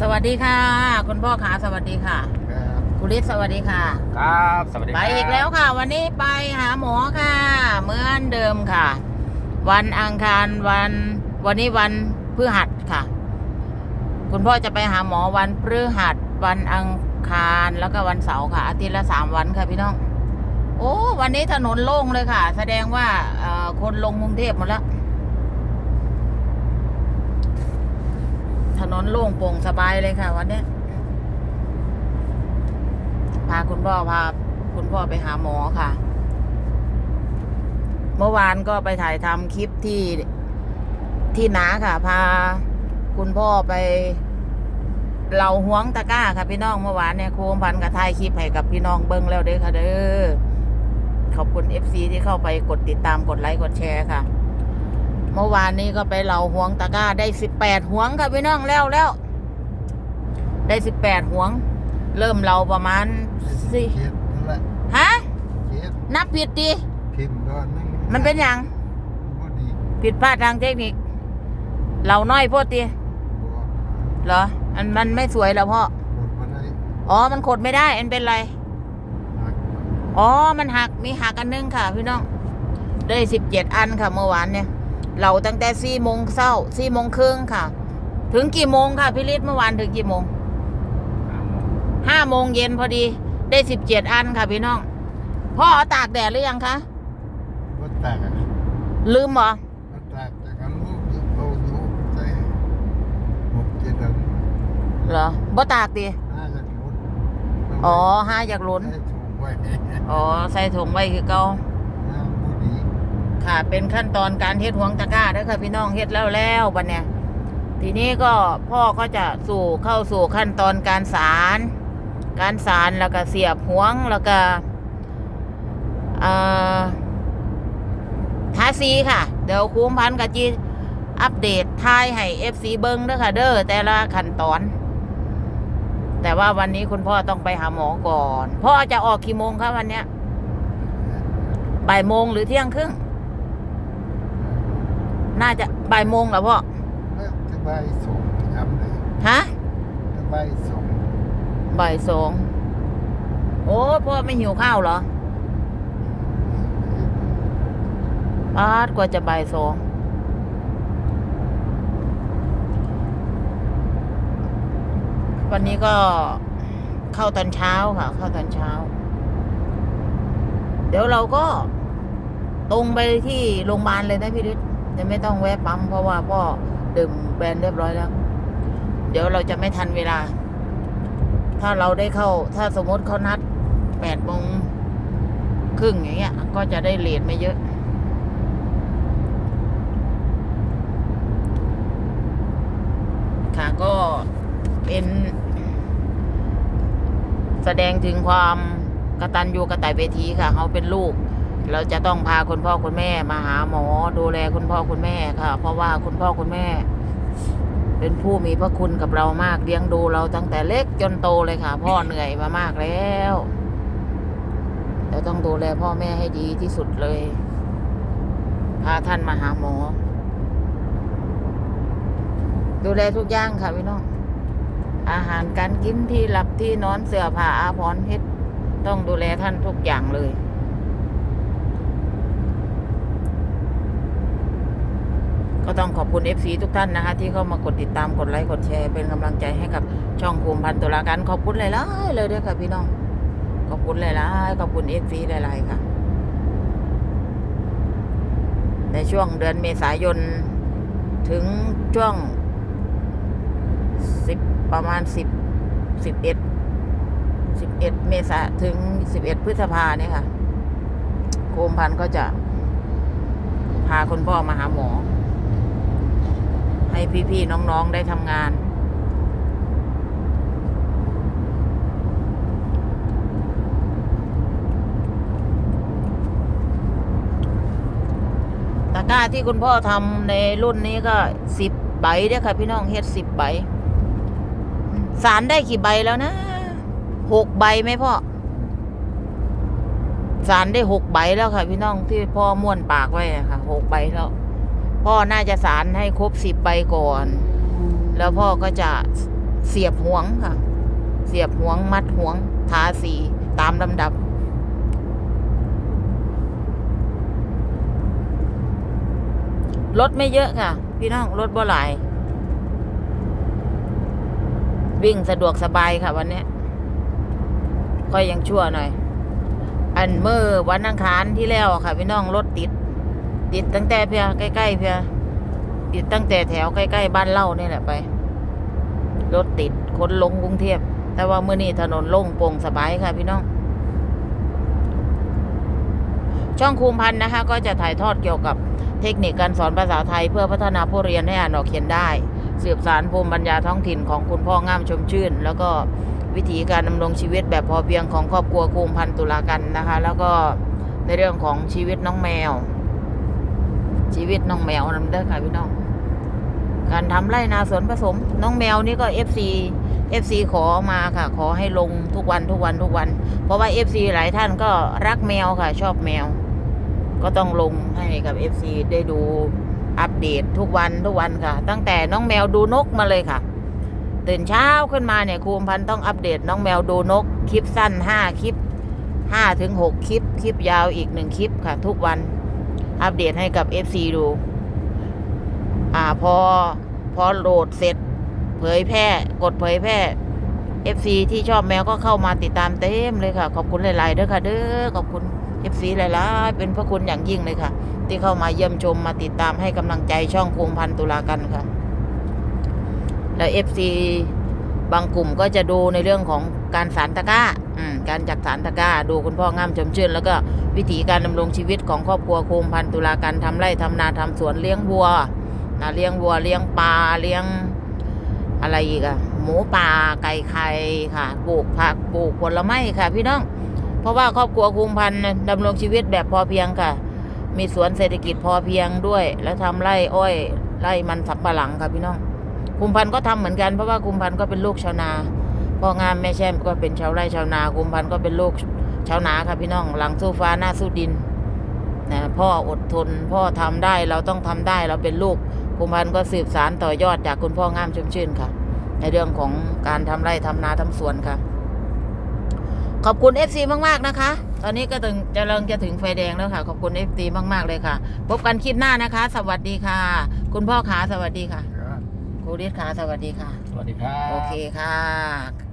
สวัสดีค่ะ คุณพ่อขาสวัสดีค่ะครับคุณฤทธิ์สวัสดีค่ะ ครับ สวัสดีไปครับอีกแล้วค่ะ วันนี้ไปหาหมอค่ะ เหมือนเดิมค่ะ วันอังคารวันวันนี้วันพฤหัสค่ะ คุณพ่อจะไปหาหมอวันพฤหัส วันอังคารแล้วก็วันเสาร์ค่ะ อาทิตย์ละสามวันค่ะพี่น้อง โอ้วันนี้ถนนโล่งเลยค่ะ แสดงว่าเอ่อคนลงกรุงเทพหมดแล้ว นนโล่งโปร่งสบายเลยค่ะ วันเนี้ยพาคุณพ่อพาคุณพ่อไปหาหมอค่ะ เมื่อวานก็ไปถ่ายทำคลิปที่ที่นาค่ะ พาคุณพ่อไปเหล่าหวงตะก้าค่ะพี่น้องเมื่อวานเนี่ยครูอมพันธ์กับถ่ายคลิปให้กับพี่น้องเบิ้งแล้วเด้อค่ะเด้อขอบคุณเอฟซีที่เข้าไปกดติดตามกดไลค์กดแชร์ค่ะ เมื่อวานนี้ก็ไปเหล่าหวงตะกร้าได้สิบแปดหวงค่ะพี่น้องแล้วแล้วได้สิบแปดหวง เริ่มเราประมาณสี่เจ็ดนั่นแหละฮะเจ็ดนับผิดดิพิมพ์ก่อนนึงมันเป็นอย่างบ่ดีผิดพลาดทางเทคนิค เราน้อยโพดดิบ่เหรออันมันไม่สวยแล้วพ่อกดมาได้อ๋อ มันขดไม่ได้อันเป็นไรหักอ๋อ มันหัก มีหักอันนึงค่ะ พี่น้อง ได้สิบเจ็ดอันค่ะเมื่อวานเนี่ย เราตั้งแต่สี่โมงเช้าสี่โมงครึ่งค่ะ ถึงกี่โมงค่ะพี่ฤทธิ์เมื่อวานถึงกี่โมงห้าโมงเย็นพอดี ได้สิบเจ็ดอันค่ะพี่น้องพ่อเอาตากแดดหรือยังคะบ่แตกอะลืมเหรอบ่แตกแต่กันลูกเอาอยู่ใส่หกเจ็ดอันเหรอบ่ตากดิน่าจะลุ้นอ๋อห้าอยากล้นได้ถูกไว้อ๋อใส่ถุงไว้คือเก่าน้ำบ่ดี ค่ะเป็นขั้นตอนการเฮ็ดหวงตะกร้าเด้อค่ะพี่น้องเฮ็ดแล้วแล้วบัดเนี่ยทีนี้ก็พ่อก็จะสู่เข้าสู่ขั้นตอนการสาร การสารแล้วก็เสียบหวงแล้วก็เอ่อทาสีค่ะ เดี๋ยวคุ้มพันกับจีอัปเดตทายให้ FC เบิ้งเด้อค่ะเด้อแต่ละขั้นตอน แต่ว่าวันนี้คุณพ่อต้องไปหาหมอก่อน พ่อจะออกกี่โมงคะวันเนี้ยบ่ายโมงหรือเที่ยงครึ่ง น่าจะบ่ายโมงเหรอพ่อแล้วจะใบส่งย้ำเลยฮะจะใบส่งบ่ายสองโอ้พ่อไม่หิวข้าวเหรอปาดกว่าจะบ่ายสองวันนี้ก็เข้าตอนเช้าค่ะ เข้าตอนเช้า เดี๋ยวเราก็ตรงไปที่โรงพยาบาลเลยนะพี่ฤทธิ์ จะไม่ต้องแวะปั๊มเพราะว่าพ่อดื่มแบรนด์เรียบร้อยแล้ว เดี๋ยวเราจะไม่ทันเวลา ถ้าเราได้เข้า ถ้าสมมติเขานัดแปดโมงครึ่งอย่างเงี้ย ก็จะได้เลทไม่เยอะ ค่ะก็เป็น แสดงถึงความกระตัญญูกระต่ายเวทีค่ะเขาเป็นลูก เราจะต้องพาคุณพ่อคุณแม่มาหาหมอดูแลคุณพ่อคุณแม่ค่ะ เพราะว่าคุณพ่อคุณแม่ เป็นผู้มีพระคุณกับเรามากเลี้ยงดูเราตั้งแต่เล็กจนโตเลยค่ะ พ่อเหนื่อยมามากแล้วเราต้องดูแลพ่อแม่ให้ดีที่สุดเลย พาท่านมาหาหมอ ดูแลทุกอย่างค่ะพี่น้องอาหารการกินที่หลับที่นอนเสื้อผ้าอาภรณ์เฮ็ดต้องดูแลท่านทุกอย่างเลย ก็ต้องขอบคุณ FC ทุกท่านนะคะ ที่เข้ามากดติดตามกดไลค์กดแชร์เป็นกำลังใจให้กับช่องภูมิพันธ์ตุลาการขอบคุณหลายๆเลยด้วยค่ะพี่น้อง ขอบคุณหลายๆขอบคุณ FC หลายๆค่ะ ในช่วงเดือนเมษายน ถึงช่วงสิบประมาณสิบสิบเอ็ดสิบเอ็ดเมษาถึงสิบเอ็ดพฤษภาเนี่ยค่ะโคมพันก็จะพาคุณพ่อมาหาหมอ ให้พี่ๆน้องๆได้ทำงาน ตะกร้าที่คุณพ่อทำในรุ่นนี้ก็สิบใบเด้อค่ะ พี่น้องเฮ็ดสิบใบ สารได้กี่ใบแล้วนะหกใบไหมพ่อสารได้หกใบแล้วค่ะ พี่น้องที่พ่อม้วนปากไว้ค่ะหกใบแล้ว พ่อน่าจะสารให้ครบสิบใบก่อน แล้วพ่อก็จะเสียบห่วงค่ะ เสียบห่วงมัดห่วงทาสีตามลำดับ รถไม่เยอะค่ะ พี่น้องรถบ่หลาย วิ่งสะดวกสบายค่ะวันนี้ค่อยยังชั่วหน่อย อันเมื่อวันอังคารที่แล้วค่ะ พี่น้องรถติด ติดตั้งแต่เพียใกล้ๆเพียติดตั้งแต่แถวใกล้ๆบ้านเล่านี่แหละไป รถติดคนลงกรุงเทพแต่ว่าเมื่อนี้ถนนโล่งโปร่งสบายค่ะพี่น้อง ช่องคูมพันธ์นะคะ ก็จะถ่ายทอดเกี่ยวกับเทคนิคการสอนภาษาไทย เพื่อพัฒนาผู้เรียนให้อ่านออกเขียนได้ สืบสารภูมิปัญญาท้องถิ่นของคุณพ่องามชมชื่น แล้วก็วิธีการดำรงชีวิตแบบพอเพียงของครอบครัวคูมพันธ์ตุลากันนะคะ แล้วก็ในเรื่องของชีวิตน้องแมว ชีวิตน้องแมวนำเด้อค่ะพี่น้อง การทำไร่นาสวนผสม น้องแมวนี่ก็ FC FC ขอมาค่ะ ขอให้ลงทุกวันทุกวันทุกวัน เพราะว่า FC หลายท่านก็รักแมวค่ะ ชอบแมว ก็ต้องลงให้กับ FC ได้ดูอัปเดตทุกวันทุกวันค่ะ ตั้งแต่น้องแมวดูนกมาเลยค่ะ ตื่นเช้าขึ้นมาเนี่ยครูมพันต้องอัปเดตน้องแมวดูนก คลิปสั้นห้าคลิปห้าถึงหกคลิป คลิปยาวอีกหนึ่งคลิปค่ะ ทุกวัน อัปเดตให้กับ FC ดู อ่าพอพอโหลดเสร็จ เผยแพร่ กดเผยแพร่ FC ที่ชอบแมวก็เข้ามาติดตามเต็มเลยค่ะ ขอบคุณหลายๆเด้อค่ะ เด้อขอบคุณ FC หลายๆเป็นพระคุณอย่างยิ่งเลยค่ะ ที่เข้ามาเยี่ยมชมมาติดตามให้กำลังใจช่องภูมพันตุลากันค่ะ แล้ว FC บางกลุ่มก็จะดูในเรื่องของการสารตะกร้า การจัดสารตะกร้าดูคุณพ่อง่ามชมชื่น แล้วก็วิถีการดำรงชีวิตของครอบครัวภูมพันตุลากันทำไร่ทำนาทำสวนเลี้ยงวัวนะเลี้ยงวัวเลี้ยงปลาเลี้ยงอะไรอีกอะหมูป่าไก่ไข่ค่ะปลูกผักปลูกผลไม้ค่ะพี่น้อง เพราะว่าครอบครัวคุมพันดำรงชีวิตแบบพอเพียงค่ะ มีสวนเศรษฐกิจพอเพียงด้วย แล้วทำไร่อ้อยไร่มันสำปะหลังค่ะพี่น้องคุมพันก็ทำเหมือนกันเพราะว่าคุมพันก็เป็นลูกชาวนา พ่องามแม่แช่มก็เป็นชาวไร่ชาวนาคุมพันธ์ก็เป็นลูกชาวนาค่ะพี่น้องหลังสู้ฟ้าหน้าสู้ดินนะพ่ออดทน พ่อทำได้เราต้องทำได้เราเป็นลูกคุมพันธ์ก็สืบสารต่อยอดจากคุณพ่องามชมชื่นค่ะ ในเรื่องของการทำไร่ทำนาทำสวนค่ะ ขอบคุณ FC มากๆนะคะ ตอนนี้ก็ถึงจะเริ่มจะถึงไฟแดงแล้วค่ะ ขอบคุณ FC มากๆเลยค่ะ พบกันคลิปหน้านะคะ สวัสดีค่ะ คุณพ่อขาสวัสดีค่ะครับครูฤทธิ์ขาสวัสดีค่ะ สวัสดีครับ โอเคค่ะ